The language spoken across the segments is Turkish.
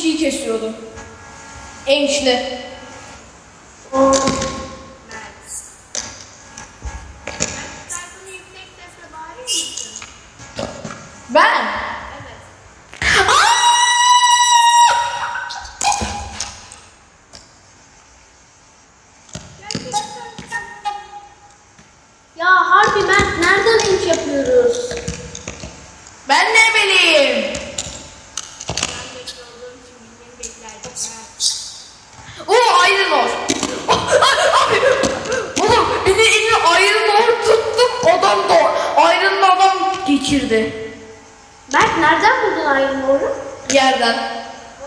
kişiyi kesiyordu. Ençli. O Mert. Mert sen bunu yüksek sesle bağırır mısın? Ben. Evet. ya harbi Mert nereden inç yapıyoruz? Ben ne bileyim. Geçirdi. Mert nereden buldun? Yerden.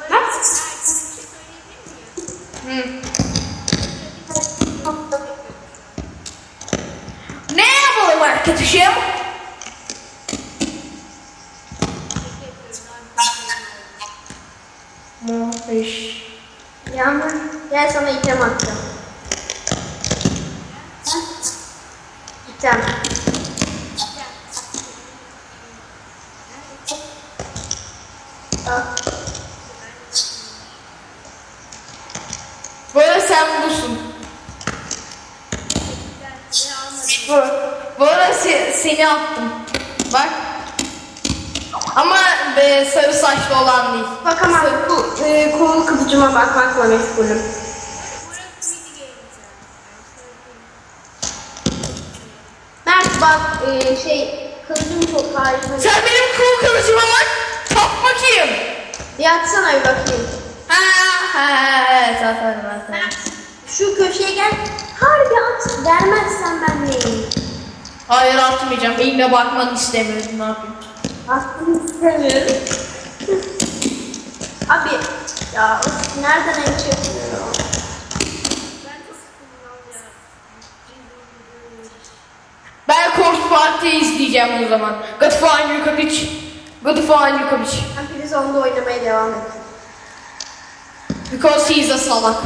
Mert sana bir söyleyebilir miyim? Hı. Ne yapalım arkadaşım? Muhteş. Yağmur gel sana item atacağım. İtem. Sen busun. Bu, bu arada se- seni attım. Bak. Ama be, sarı saçlı olan değil. Bak ama bu e, kol kıvıcıma bakmakla meşgulüm. Mert bak e, şey kılıcım çok harika. Sen benim kul kılıcıma bak. Tap bakayım. Bir atsana bir bakayım. Ha ha evet aferin şu köşeye gel. Harbi at. Vermezsen ben neyim? Hayır atmayacağım. Eline bakmanı istemiyorum. Ne yapayım? Aslında istemiyorum. Abi ya of, nereden en yapıyor? Ben Corpse Party izleyeceğim o zaman. Godfan Yukovic. Godfan Yukovic. Ben Prison'da oynamaya devam edeceğim. Because he is a salak.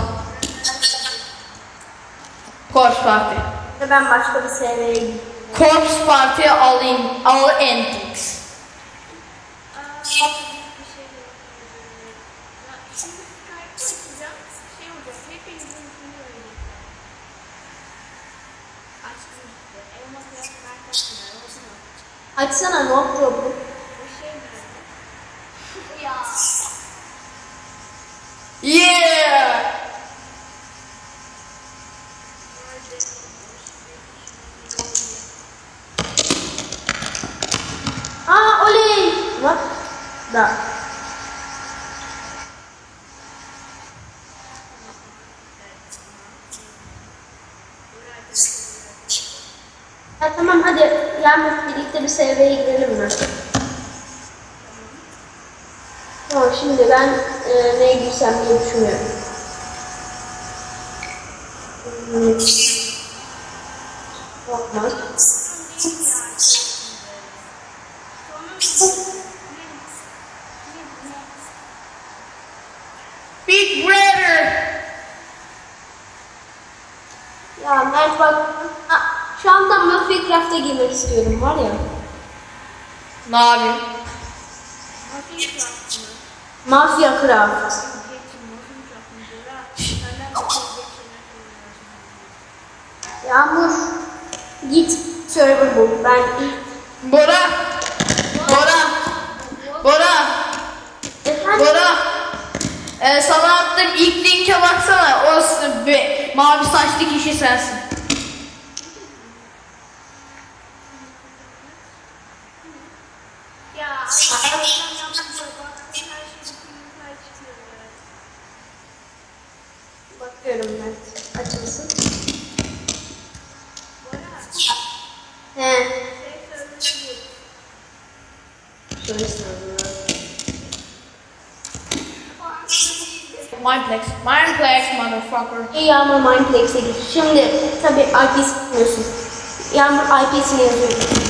Corpse Party. Ve ben başka bir seviyeye gideyim. Corpse Party all in all endings. Aa, bir şey diyeyim. Yeah! Aa oley! Bak. Da. Ya tamam hadi Yağmur birlikte bir seviyeye gidelim mi? Tamam şimdi ben e, neye girsem diye düşünüyorum. Hmm. Big Brother! Ya Mert bak, şu anda Mafia Craft'a girmek istiyorum var ya. Ne yapayım? Mafia Craft. Yağmur, git server bul. Ben Bora! Bora! Bora! Efendim? Bora! Ee, sana attığım ilk linke baksana. O mavi saçlı kişi sensin. Bakıyorum Mert. Açılsın. He. Mindplex. Mindplex motherfucker. Yağmur Mindplex'e git. Şimdi tabii IP'si bilmiyorsun. Yağmur IP'sini yazıyorum.